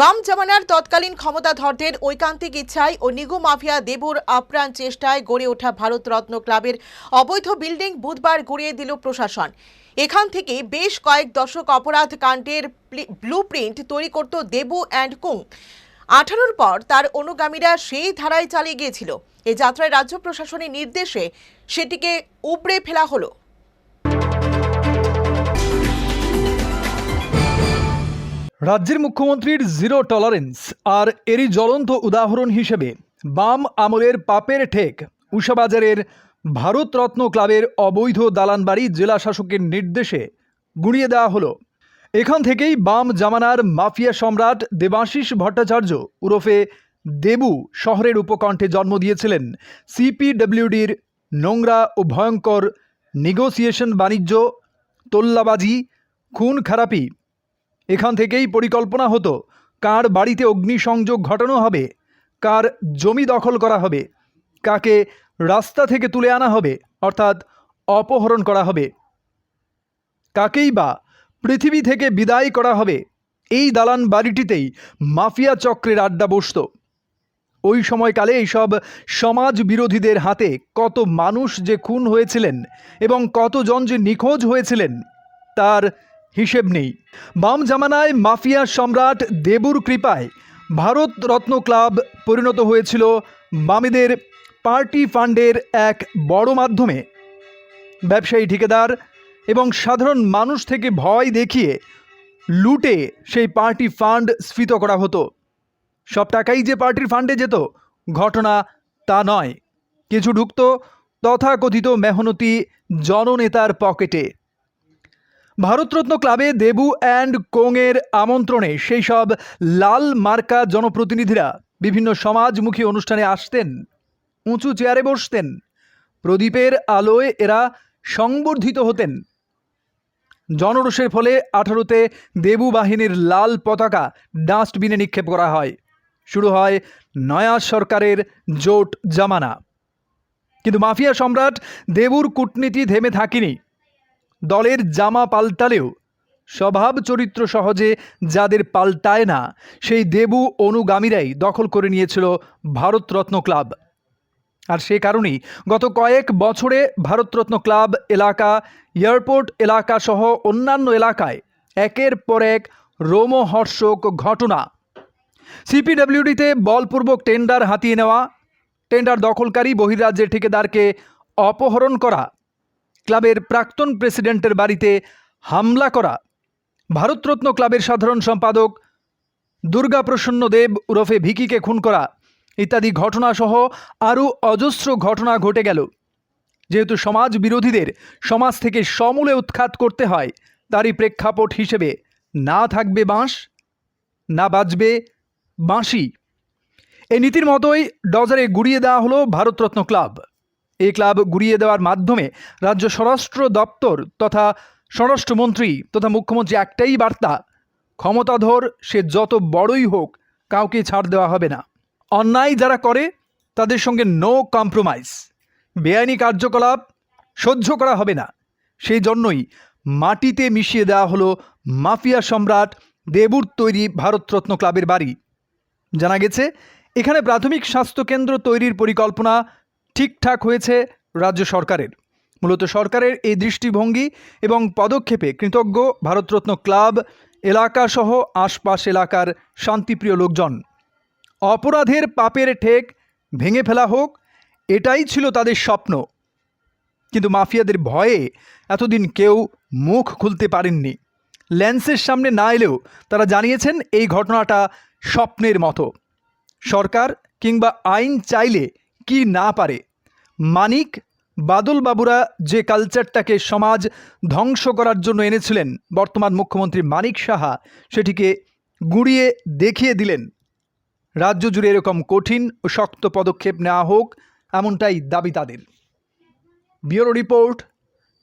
বাম জামানার তৎকালীন ক্ষমতাধরদের ঐকান্তিক ইচ্ছায় ও নিগু মাফিয়া দেবুর আপ্রাণ চেষ্টায় গড়ে ওঠা ভারতরত্ন ক্লাবের অবৈধ বিল্ডিং বুধবার গড়িয়ে দিল প্রশাসন। এখান থেকে বেশ কয়েক দশক অপরাধ কাণ্ডের ব্লু প্রিন্ট তৈরি করত দেবু অ্যান্ড কুং। আঠারোর পর তার অনুগামীরা সেই ধারায় চালিয়ে গিয়েছিল। এই যাত্রায় রাজ্য প্রশাসনের নির্দেশে সেটিকে উপড়ে ফেলা হলো। রাজ্যের মুখ্যমন্ত্রীর জিরো টলারেন্স আর এরই জ্বলন্ত উদাহরণ হিসেবে বাম আমলের পাপের ঠেক উষাবাজারের ভারতরত্ন ক্লাবের অবৈধ দালানবাড়ি জেলা শাসকের নির্দেশে গুঁড়িয়ে দেওয়া হলো। এখান থেকেই বাম জামানার মাফিয়া সম্রাট দেবাশিস ভট্টাচার্য উরফে দেবু শহরের উপকণ্ঠে জন্ম দিয়েছিলেন। সিপিডব্লিউডির নোংরা ও ভয়ঙ্কর নেগোসিয়েশন বাণিজ্য, তোল্লাবাজি, খুন খারাপি এখান থেকেই পরিকল্পনা হতো, কার বাড়িতে অগ্নিসংযোগ ঘটানো হবে, কার জমি দখল করা হবে, কাকে রাস্তা থেকে তুলে আনা হবে, অর্থাৎ অপহরণ করা হবে। কাকেই বা পৃথিবী থেকে বিদায় করা হবে, এই দালান বাড়িটিতেই মাফিয়া চক্রের আড্ডা বসত। ওই সময়কালে এইসব সমাজ বিরোধীদের হাতে কত মানুষ যে খুন হয়েছিলেন এবং কতজন যে নিখোঁজ হয়েছিলেন, তার হিসেব নেই। বাম জামানায় মাফিয়া সম্রাট দেবুর কৃপায় ভারত রত্ন ক্লাব পরিণত হয়েছিল বামেদের পার্টি ফান্ডের এক বড় মাধ্যমে। ব্যবসায়ী ঠিকাদার এবং সাধারণ মানুষ থেকে ভয় দেখিয়ে লুটে সেই পার্টি ফান্ড স্ফীত করা হতো। সব টাকাই যে পার্টির ফান্ডে যেত, ঘটনা তা নয়। কিছু ঢুকত তথাকথিত মেহনতি জননেতার পকেটে। ভারতরত্ন ক্লাবে দেবু অ্যান্ড কোংয়ের আমন্ত্রণে সেই সব লাল মার্কা জনপ্রতিনিধিরা বিভিন্ন সমাজমুখী অনুষ্ঠানে আসতেন, উঁচু চেয়ারে বসতেন, প্রদীপের আলোয় এরা সংবর্ধিত হতেন। জনরোষের ফলে আঠারোতে দেবু বাহিনীর লাল পতাকা ডাস্টবিনে নিক্ষেপ করা হয়। শুরু হয় নয়া সরকারের জোট জামানা। কিন্তু মাফিয়া সম্রাট দেবুর কূটনীতি থেমে থাকেনি। দলের জামা পাল্টালেও স্বভাব চরিত্র সহজে যাদের পাল্টায় না, সেই দেবু অনুগামীরাই দখল করে নিয়েছিল ভারতরত্ন ক্লাব। আর সে কারণেই গত কয়েক বছরে ভারতরত্ন ক্লাব এলাকা, এয়ারপোর্ট এলাকা সহ অন্যান্য এলাকায় একের পর এক রোমহর্ষক ঘটনা। সিপিডব্লিউডিতে বলপূর্বক টেন্ডার হাতিয়ে নেওয়া, টেন্ডার দখলকারী বহির্রাজ্যের ঠিকাদারকে অপহরণ করা ক্লাবের প্রাক্তন প্রেসিডেন্টের বাড়িতে হামলা করা। ভারতরত্ন ক্লাবের সাধারণ সম্পাদক দুর্গাপ্রসন্ন দেব ওরফে ভিকিকে খুন করা। ইত্যাদি ঘটনাসহ আরও অজস্র ঘটনা ঘটে গেল। যেহেতু সমাজ বিরোধীদের সমাজ থেকে সমূলে উৎখাত করতে হয়, তারই প্রেক্ষাপট হিসেবে না থাকবে বাঁশ, না বাজবে বাঁশি। এই নীতির মতোই ডজারে গুড়িয়ে দেওয়া হলো ভারতরত্ন ক্লাব। এই ক্লাব গুড়িয়ে দেওয়ার মাধ্যমে রাজ্য স্বরাষ্ট্র দপ্তর তথা স্বরাষ্ট্রমন্ত্রী তথা মুখ্যমন্ত্রী একটাই বার্তা, ক্ষমতাধর সে যত বড়ই হোক কাউকে ছাড় দেওয়া হবে না। অন্যায় যারা করে, তাদের সঙ্গে নো কম্প্রোমাইজ বেআইনি কার্যকলাপ সহ্য করা হবে না। সেই জন্যই মাটিতে মিশিয়ে দেওয়া হলো মাফিয়া সম্রাট দেবুর তৈরি ভারতরত্ন ক্লাবের বাড়ি। জানা গেছে, এখানে প্রাথমিক স্বাস্থ্যকেন্দ্র তৈরির পরিকল্পনা ঠিকঠাক হয়েছে রাজ্য সরকারের। মূলত সরকারের এই দৃষ্টিভঙ্গি এবং পদক্ষেপে কৃতজ্ঞ ভারতরত্ন ক্লাব, এলাকাসহ আশপাশ এলাকার শান্তিপ্রিয় লোকজন। অপরাধের পাপের ঠেক ভেঙে ফেলা হোক, এটাই ছিল তাদের স্বপ্ন। কিন্তু মাফিয়াদের ভয়ে এতদিন কেউ মুখ খুলতে পারেননি। ল্যান্সের সামনে না এলেও তারা জানিয়েছেন এই ঘটনাটা স্বপ্নের মতো। সরকার কিংবা আইন চাইলে কি না পারে? মানিক বাদলবাবুরা যে কালচারটাকে সমাজ ধ্বংস করার জন্য এনেছিলেন, বর্তমান মুখ্যমন্ত্রী মানিক সাহা সেটিকে গুঁড়িয়ে দেখিয়ে দিলেন। রাজ্য জুড়ে এরকম কঠিন ও শক্ত পদক্ষেপ নেওয়া হোক, এমনটাই দাবি তাদের। Bureau report,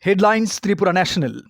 headlines Tripura national.